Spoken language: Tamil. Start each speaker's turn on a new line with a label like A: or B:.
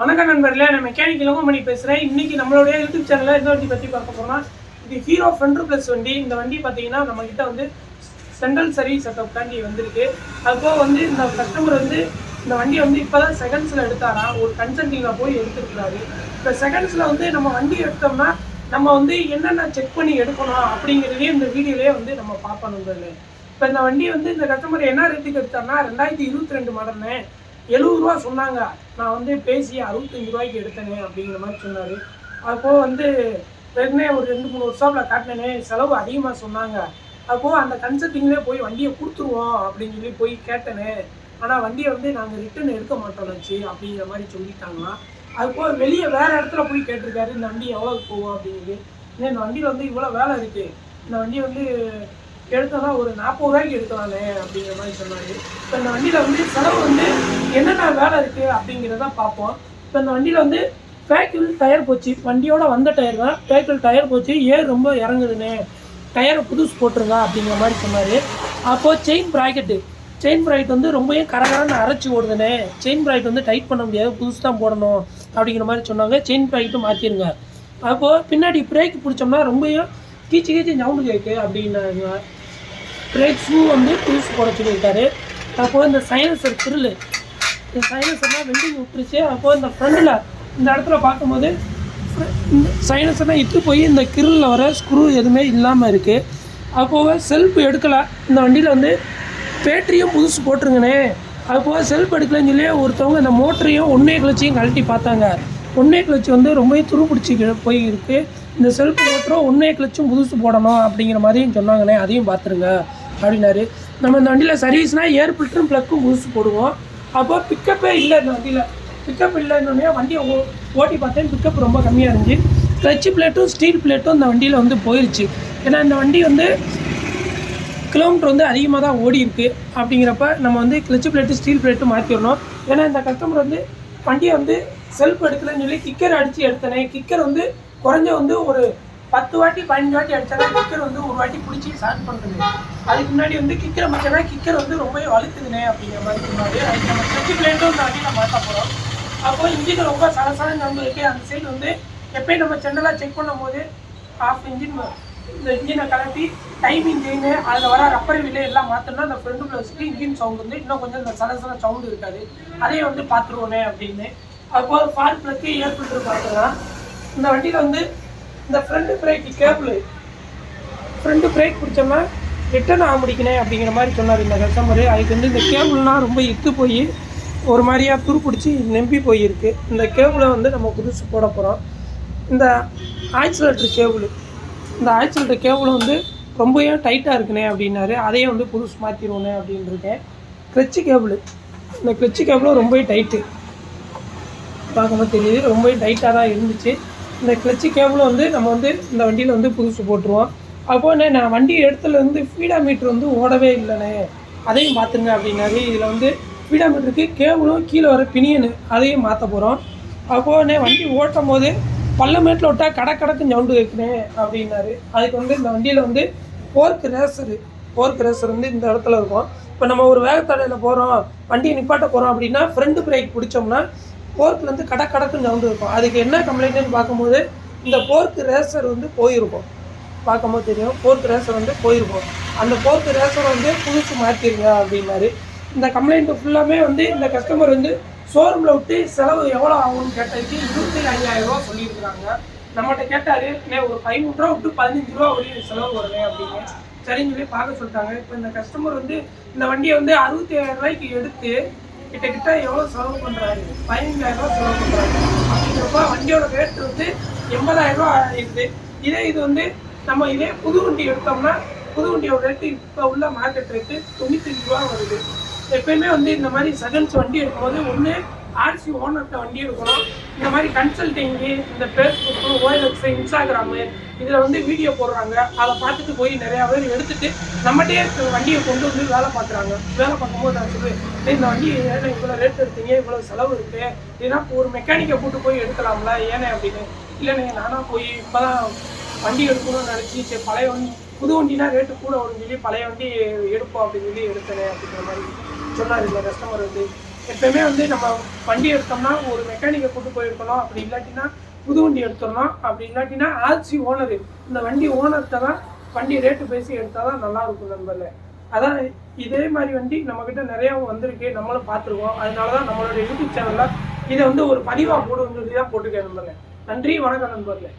A: வணக்கம் நண்பர்களே நான் மெக்கானிக் இளங்கோமணி பேசுகிறேன் இன்னைக்கு நம்மளுடைய யூடியூப் சேனலில் எந்த வண்டி பற்றி பார்க்க போகிறோம்னா இது ஹீரோ ஃபெண்டர் ப்ளஸ் வண்டி. இந்த வண்டி பார்த்தீங்கன்னா நம்மக்கிட்ட வந்து சென்ட்ரல் சர்வீஸ் செட்டப்காண்டி வந்திருக்கு. அதுபோக வந்து இந்த கஸ்டமர் வந்து இந்த வண்டியை வந்து இப்போ தான் செகண்ட்ஸில் எடுத்தாரா? ஒரு கன்சல்டிங்கில் போய் எடுத்துருக்கிறாரு. இப்போ செகண்ட்ஸில் வந்து நம்ம வண்டி எடுத்தோம்னா நம்ம வந்து என்னென்ன செக் பண்ணி எடுக்கணும் அப்படிங்கிறதையும் இந்த வீடியோலேயே வந்து நம்ம பார்ப்போம் நண்பர்களே. இப்போ இந்த வண்டி வந்து இந்த கஸ்டமர் என்ன ரேட்டுக்கு எடுத்தார்னா ரெண்டாயிரத்தி இருபத்தி ரெண்டு மாடல்னு எழுபது ரூபா சொன்னாங்க. நான் வந்து பேசி அறுபத்தஞ்சு ரூபாய்க்கு எடுத்தேனே அப்படிங்கிற மாதிரி சொன்னார். அப்போ வந்து ஏற்கனவே ஒரு ரெண்டு மூணு வருஷத்தில் காட்டினேனே செலவு அதிகமாக சொன்னாங்க. அப்போ அந்த கன்சல்டிங்லேயே போய் வண்டியை கொடுத்துருவோம் அப்படின்னு சொல்லி போய் கேட்டேனே. ஆனால் வண்டியை வந்து நாங்கள் ரிட்டர்ன் எடுக்க மாட்டோம் வச்சு அப்படிங்கிற மாதிரி சொல்லிட்டாங்கன்னா அது போக வெளியே வேறு இடத்துல போய் கேட்டிருக்காரு இந்த வண்டி எவ்வளோ போகும்? அப்படிங்கிறது ஏன்னா இந்த வண்டியில் வந்து இவ்வளோ வேலை இருக்குது இந்த வண்டி வந்து எடுத்தோம்னா ஒரு நாற்பது ரூபாய்க்கு எடுக்கலாமே அப்படிங்கிற மாதிரி சொன்னாரு. இப்போ இந்த வண்டியில் வந்து செலவு வந்து என்னென்ன வேலை இருக்குது அப்படிங்கிறத பார்ப்போம். இப்போ இந்த வண்டியில் வந்து பேக்கிள் டயர் போச்சு. வண்டியோட வந்த டயர் தான். பேக்கிள் டயர் போச்சு. ஏர் ரொம்ப இறங்குதுண்ணே டயரை புதுசு போட்டுருங்க அப்படிங்கிற மாதிரி சொன்னார். அப்போது செயின் ப்ராக்கெட்டு செயின் ப்ராக்கெட் வந்து ரொம்பவும் கரகரன்னு அரைச்சி ஓடுதுண்ணே செயின் ப்ராக்கெட் வந்து டைட் பண்ண முடியாது. புதுசு தான் போடணும் அப்படிங்கிற மாதிரி சொன்னாங்க. செயின் ப்ராக்கெட்டும் மாற்றிருங்க அப்போது பின்னாடி பிரேக் பிடிச்சோம்னா ரொம்பவும் கீச்சு கீச்சு சவுண்டு கேட்கு அப்படின்னாங்க. பிரேக் ஷூ வந்து புதுசு போட சொல்லியிருக்காரு. அப்போது இந்த சைலன்சர் திருள். இந்த சைலன்சர்லாம் வெல்டிங் விட்டுருச்சு அப்போது இந்த ஃப்ரண்டில் இந்த இடத்துல பார்க்கும்போது இந்த சைலன்சர்லாம் இட்டு போய் இந்த கிரில்லில் வர ஸ்க்ரூ எதுவுமே இல்லாமல் இருக்குது அப்போது செல்ஃப் எடுக்கலை. இந்த வண்டியில் வந்து பேட்டரியும் புதுசு போட்டுருங்கண்ணே அப்போது செல்ஃப் எடுக்கலன்னு சொல்லி ஒருத்தவங்க இந்த மோட்டரையும் ஒன்றே கிளச்சியும் கழட்டி பார்த்தாங்க. ஒன்றே கிளச்சி வந்து ரொம்ப துரு பிடிச்சி போய் இருக்குது இந்த செல்ஃப் மோட்டரும் ஒன்றே கிளச்சும் புதுசு போடணும் அப்படிங்கிற மாதிரியும் சொன்னாங்கண்ணே அதையும் பார்த்துருங்க. அப்படின்னாரு. நம்ம இந்த வண்டியில் சர்வீஸ்னால் ஏர் ஃபில்டரும் ப்ளக்கும் புதுசு போடுவோம். அப்போ பிக்கப்பே இல்லை இந்த வண்டியில். பிக்கப் இல்லைன்னொடனே வண்டியை ஓ ஓட்டி பார்த்தேன். பிக்கப் ரொம்ப கம்மியாக இருந்துச்சு. கிளச்சு பிளேட்டும் ஸ்டீல் பிளேட்டும் இந்த வண்டியில் வந்து போயிடுச்சு ஏன்னா இந்த வண்டி வந்து கிலோமீட்டர் வந்து அதிகமாக தான் ஓடி இருக்குது அப்படிங்கிறப்ப நம்ம வந்து கிளச்சு பிளேட்டு ஸ்டீல் பிளேட்டும் மாற்றிடணும் ஏன்னா இந்த கஸ்டமர் வந்து வண்டியை வந்து செல்ஃப் எடுக்கலன்னு சொல்லி கிக்கர் அடித்து எடுத்தனே. கிக்கர் வந்து குறைஞ்ச வந்து ஒரு பத்து வாட்டி பதினஞ்சு வாட்டி அடிச்சாலே கிக்கர் வந்து ஒரு வாட்டி பிடிச்சி ஸ்டார்ட் பண்ணுறது அதுக்கு முன்னாடி வந்து கிக்கரை மச்சனா கிக்கர் வந்து ரொம்ப வலுத்துதுனே அப்படிங்கிற மாதிரி சொன்னாரு. அதுக்கு நம்ம கிளச்சு பிளேண்டும் இந்த நம்ம மாற்ற போகிறோம் அப்போது இன்ஜின் ரொம்ப சலசலன்னு வந்து இருக்கு அந்த சைடு வந்து எப்பயும் நம்ம சென்னலாக செக் பண்ணும்போது ஆஃப் இன்ஜின் இந்த இன்ஜினை கலட்டி டைமிங் செயின் அதில் வர ரப்பர் விலை எல்லாம் மாற்றணும்னா அந்த ஃப்ரண்ட் ப்ளஸ்க்கு இன்ஜின் சவுண்ட் வந்து இன்னும் கொஞ்சம் இந்த சலசல சவுண்டு இருக்காது. அதையும் வந்து பார்த்துருவோனே அப்படின்னு. அப்போது ஃபார் ப்ளக்கு ஏற்பட்டு பார்த்துக்கலாம் இந்த வண்டியில் வந்து இந்த front brake cable front brake பிடிச்சோம்னா return ஆக முடிக்கணும் அப்படிங்கிற மாதிரி சொன்னார் இந்த கஸ்டமரு. அதுக்கு வந்து இந்த கேபிள்லாம் ரொம்ப இத்து போய் ஒரு மாதிரியா துருப்பிடிச்சி நம்பி போயிருக்கு. இந்த கேபிளை வந்து நம்ம புதுசு போட போகிறோம் இந்த ஆக்சிலேட்டர் கேபிள் இந்த ஆக்சிலேட்டர் கேபிள் வந்து ரொம்பவே டைட்டாக இருக்குனே அப்படின்னாரு. அதையும் வந்து புதுசு மாற்றிடுவோனே அப்படின்னு இருக்கேன் கிளச்சு கேபிள் இந்த கிளச்சு கேபிளும் ரொம்பவே டைட்டு பார்க்கும்போது தெரியுது ரொம்பவே டைட்டாக தான் இருந்துச்சு. இந்த கிளச்சு கேபிளும் வந்து நம்ம வந்து இந்த வண்டியில் வந்து புதுசு போட்டுருவோம். அப்போ நான் வண்டி இடத்துல வந்து ஃபீடா வந்து ஓடவே இல்லைண்ணே. அதையும் பார்த்துங்க அப்படின்னாரு. இதில் வந்து ஃபீடா மீட்டருக்கு கேபிளும் கீழே வர பினியனு அதையும் மாற்ற போகிறோம் அப்போ வண்டி ஓட்டும் போது பள்ளமேட்டில் விட்டால் கடை கடக்கு சவுண்டு வைக்கிறேன் அப்படின்னாரு. அதுக்கு வந்து இந்த வண்டியில் வந்து போர்க் ரேசரு போர்க் ரேசர் வந்து இந்த இடத்துல இருக்கும். இப்போ நம்ம ஒரு வேகத்தடையில் போகிறோம் வண்டியை நிப்பாட்ட போகிறோம் அப்படின்னா ஃப்ரண்ட் பிரேக் பிடிச்சோம்னா போர்க்கில் வந்து கடை கடக்குன்னு சவுண்டு இருக்கும். அதுக்கு என்ன கம்ப்ளைண்ட்னு பார்க்கும்போது இந்த போர்க்கு ரேசர் வந்து போயிருக்கும். பார்க்கும்போது தெரியும் போர்க்கு ரேசர் வந்து போயிருக்கும். அந்த போர்க்கு ரேசர் வந்து புதுசு மாற்றிருங்க அப்படின்னாரு. இந்த கம்ப்ளைண்ட் ஃபுல்லாமே வந்து இந்த கஸ்டமர் வந்து ஷோரூமில் விட்டு செலவு எவ்வளோ ஆகும்னு கேட்டதுக்கு இருபத்தி ஐயாயிரம் ரூபா சொல்லியிருக்கிறாங்க. நம்மகிட்ட கேட்டாரு "அண்ணே, ஒரு பதிமூணு ரூபா விட்டு பதினஞ்சு ரூபா ஒரு செலவு வருவேன் அப்படின்னு. சரின்னு சொல்லி பார்க்க சொல்லிட்டாங்க. இப்போ இந்த கஸ்டமர் வந்து இந்த வண்டியை வந்து அறுபத்தி ஏழாயிரம் ரூபாய்க்கு எடுத்து கிட்டத்தட்ட எவ்வளோ செலவு பண்ணுறாரு பதினஞ்சாயிரம் ரூபா செலவு பண்ணுறாரு அப்படிங்கிறப்ப வண்டியோட ரேட் வந்து எண்பதாயிரம் ரூபா ஆயிடுது. இதே இது வந்து நம்ம இதே புது வண்டி எடுத்தோம்னா புது வண்டியோட ரேட்டு இப்போ உள்ள மார்க்கெட் ரேட்டு தொண்ணூத்தஞ்சு ரூபா வருது. எப்பயுமே வந்து இந்த மாதிரி செகண்ட்ஸ் வண்டி எடுக்கும்போது ஒன்று ஆர்சி ஓனர்கிட்ட வண்டி எடுக்கணும். இந்த மாதிரி கன்சல்டிங்கு இந்த ஃபேஸ்புக்கு ஓஎல்எக்ஸ் இன்ஸ்டாகிராமு இதில் வந்து வீடியோ போடுறாங்க. அதை பார்த்துட்டு போய் நிறையா பேர் எடுத்துட்டு நம்மகிட்டே வண்டியை கொண்டு வந்து வேலை பார்க்குறாங்க. வேலை பார்க்கும்போது நான் சொல்லுவேன் இந்த வண்டி ஏன்னா இவ்வளோ ரேட் எடுத்தீங்க? இவ்வளோ செலவு இருக்குது இதுனா ஒரு மெக்கானிக்கை போட்டு போய் எடுக்கலாம்ல ஏனே அப்படின்னு. இல்லைண்ணே நானாக போய் இப்போ தான் வண்டி எடுக்கணும்னு நினச்சி சரி பழைய வண்டி புது வண்டினா ரேட்டு கூட வரும்னு சொல்லி பழைய வண்டி எடுப்போம் அப்படின்னு சொல்லி எடுத்தேனே அப்படிங்கிற மாதிரி சொன்னார் இந்த கஸ்டமர் வந்து. எப்பயுமே வந்து நம்ம வண்டி எடுத்தோம்னா ஒரு மெக்கானிக்கை கூட்டு போயிருக்கணும். அப்படி இல்லாட்டினா புது வண்டி எடுத்துடணும். அப்படி இல்லாட்டினா ஆர்சி ஓனர் இந்த வண்டி ஓனர்கிட்ட தான் வண்டி ரேட்டு பேசி எடுத்தால் தான் நல்லா இருக்கும் நண்பர்களே. அதான் இதே மாதிரி வண்டி நம்மக்கிட்ட நிறையா வந்திருக்கு. நம்மளும் பார்த்துருக்கோம் அதனால தான் நம்மளோட யூடியூப் சேனலில் இதை வந்து ஒரு பதிவாக போடுவோம்னு சொல்லி தான் போட்டுக்கேன் நண்பர்களே. நன்றி வணக்கம் நண்பர்களே.